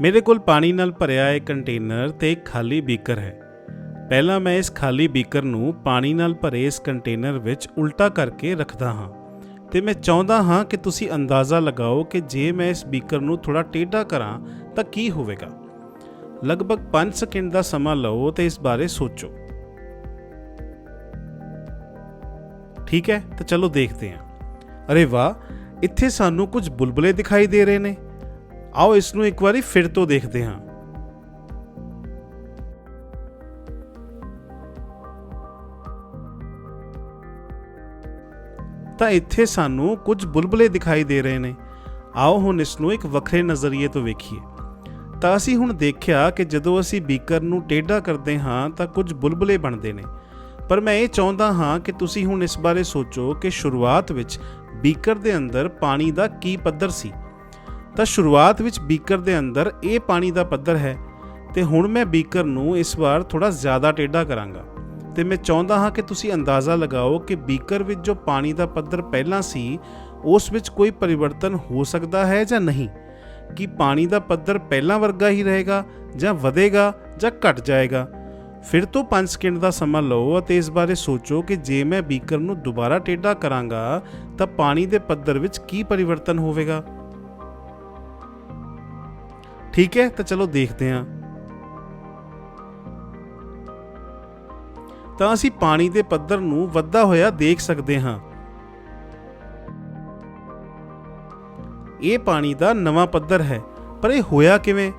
ਮੇਰੇ ਕੋਲ ਪਾਣੀ ਨਾਲ ਭਰਿਆ ਇੱਕ ਕੰਟੇਨਰ ਤੇ ਇੱਕ ਖਾਲੀ ਬੀਕਰ ਹੈ। ਪਹਿਲਾਂ ਮੈਂ ਇਸ ਖਾਲੀ ਬੀਕਰ ਨੂੰ ਪਾਣੀ ਨਾਲ ਭਰੇ ਇਸ ਕੰਟੇਨਰ ਵਿੱਚ ਉਲਟਾ ਕਰਕੇ ਰੱਖਦਾ ਹਾਂ ਤੇ ਮੈਂ ਚਾਹੁੰਦਾ ਹਾਂ ਕਿ ਤੁਸੀਂ ਅੰਦਾਜ਼ਾ ਲਗਾਓ ਕਿ ਜੇ ਮੈਂ ਇਸ ਬੀਕਰ ਨੂੰ ਥੋੜਾ ਟੇਢਾ ਕਰਾਂ ਤਾਂ ਕੀ ਹੋਵੇਗਾ। ਲਗਭਗ 5 ਸਕਿੰਟ ਦਾ ਸਮਾਂ ਲਓ ਤੇ ਇਸ ਬਾਰੇ ਸੋਚੋ। ਠੀਕ ਹੈ, ਤਾਂ ਚਲੋ ਦੇਖਦੇ ਹਾਂ। ਅਰੇ ਵਾਹ, ਇੱਥੇ ਸਾਨੂੰ ਕੁਝ ਬੁਲਬੁਲੇ ਦਿਖਾਈ ਦੇ ਰਹੇ ਨੇ। ਆਓ ਇਸ ਨੂੰ ਇੱਕ ਵਾਰੀ ਫਿਰ ਤੋਂ ਦੇਖਦੇ ਹਾਂ। ਤਾਂ ਇੱਥੇ ਸਾਨੂੰ ਕੁਝ ਬੁਲਬੁਲੇ ਦਿਖਾਈ ਦੇ ਰਹੇ ਨੇ। ਆਓ ਹੁਣ ਇਸ ਨੂੰ ਇੱਕ ਵੱਖਰੇ ਨਜ਼ਰੀਏ ਤੋਂ ਵੇਖੀਏ। ਤਾਂ ਅਸੀਂ ਹੁਣ ਦੇਖਿਆ ਕਿ ਜਦੋਂ ਅਸੀਂ ਬੀਕਰ ਨੂੰ ਟੇਢਾ ਕਰਦੇ ਹਾਂ ਤਾਂ ਕੁਝ ਬੁਲਬੁਲੇ ਬਣਦੇ ਨੇ। ਪਰ ਮੈਂ ਇਹ ਚਾਹੁੰਦਾ ਹਾਂ ਕਿ ਤੁਸੀਂ ਹੁਣ ਇਸ ਬਾਰੇ ਸੋਚੋ ਕਿ ਸ਼ੁਰੂਆਤ ਵਿੱਚ ਬੀਕਰ ਦੇ ਅੰਦਰ ਪਾਣੀ ਦਾ ਕੀ ਪੱਧਰ ਸੀ। ਤਾਂ ਸ਼ੁਰੂਆਤ ਵਿੱਚ ਬੀਕਰ ਦੇ ਅੰਦਰ ਇਹ ਪਾਣੀ ਦਾ ਪੱਧਰ ਹੈ ਤੇ ਹੁਣ ਮੈਂ ਬੀਕਰ ਨੂੰ ਇਸ ਵਾਰ ਥੋੜਾ ਜ਼ਿਆਦਾ ਟੇਢਾ ਕਰਾਂਗਾ। ਤੇ ਮੈਂ ਚਾਹੁੰਦਾ ਹਾਂ ਕਿ ਤੁਸੀਂ ਅੰਦਾਜ਼ਾ ਲਗਾਓ ਕਿ ਬੀਕਰ ਵਿੱਚ ਜੋ ਪਾਣੀ ਦਾ ਪੱਧਰ ਪਹਿਲਾਂ ਸੀ, ਉਸ ਵਿੱਚ ਕੋਈ ਪਰਿਵਰਤਨ ਹੋ ਸਕਦਾ ਹੈ ਜਾਂ ਨਹੀਂ? ਕਿ ਪਾਣੀ ਦਾ ਪੱਧਰ ਪਹਿਲਾਂ ਵਰਗਾ ਹੀ ਰਹੇਗਾ ਜਾਂ ਵਧੇਗਾ ਜਾਂ ਘਟ ਜਾਏਗਾ? ਫਿਰ ਤੋਂ 5 ਸਕਿੰਟ ਦਾ ਸਮਾਂ ਲਓ ਅਤੇ ਇਸ ਬਾਰੇ ਸੋਚੋ ਕਿ ਜੇ ਮੈਂ ਬੀਕਰ ਨੂੰ ਦੁਬਾਰਾ ਟੇਢਾ ਕਰਾਂਗਾ, ਤਾਂ ਪਾਣੀ ਦੇ ਪੱਧਰ ਵਿੱਚ ਕੀ ਪਰਿਵਰਤਨ ਹੋਵੇਗਾ? ਠੀਕ ਹੈ? ਤਾਂ ਚਲੋ ਦੇਖਦੇ ਹਾਂ। ਤਾਂ ਅਸੀਂ ਪਾਣੀ ਦੇ ਪੱਧਰ ਨੂੰ ਵੱਧਦਾ ਹੋਇਆ ਦੇਖ ਸਕਦੇ ਹਾਂ। ਇਹ ਪਾਣੀ ਦਾ ਨਵਾਂ ਪੱਧਰ ਹੈ। ਪਰ ਇਹ ਹੋਇਆ ਕਿਵੇਂ?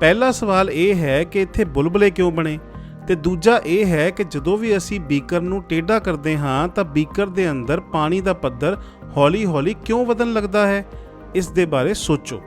ਪਹਿਲਾ ਸਵਾਲ ਇਹ ਹੈ ਕਿ ਇੱਥੇ ਬੁਲਬੁਲੇ ਕਿਉਂ ਬਣੇ? ਤੇ ਦੂਜਾ ਇਹ ਹੈ ਕਿ ਜਦੋਂ ਵੀ ਅਸੀਂ ਬੀਕਰ ਨੂੰ ਟੇਢਾ ਕਰਦੇ ਹਾਂ, ਤਾਂ ਬੀਕਰ ਦੇ ਅੰਦਰ ਪਾਣੀ ਦਾ ਪੱਧਰ ਹੌਲੀ-ਹੌਲੀ ਕਿਉਂ ਵਧਣ ਲੱਗਦਾ ਹੈ? ਇਸ ਦੇ ਬਾਰੇ ਸੋਚੋ।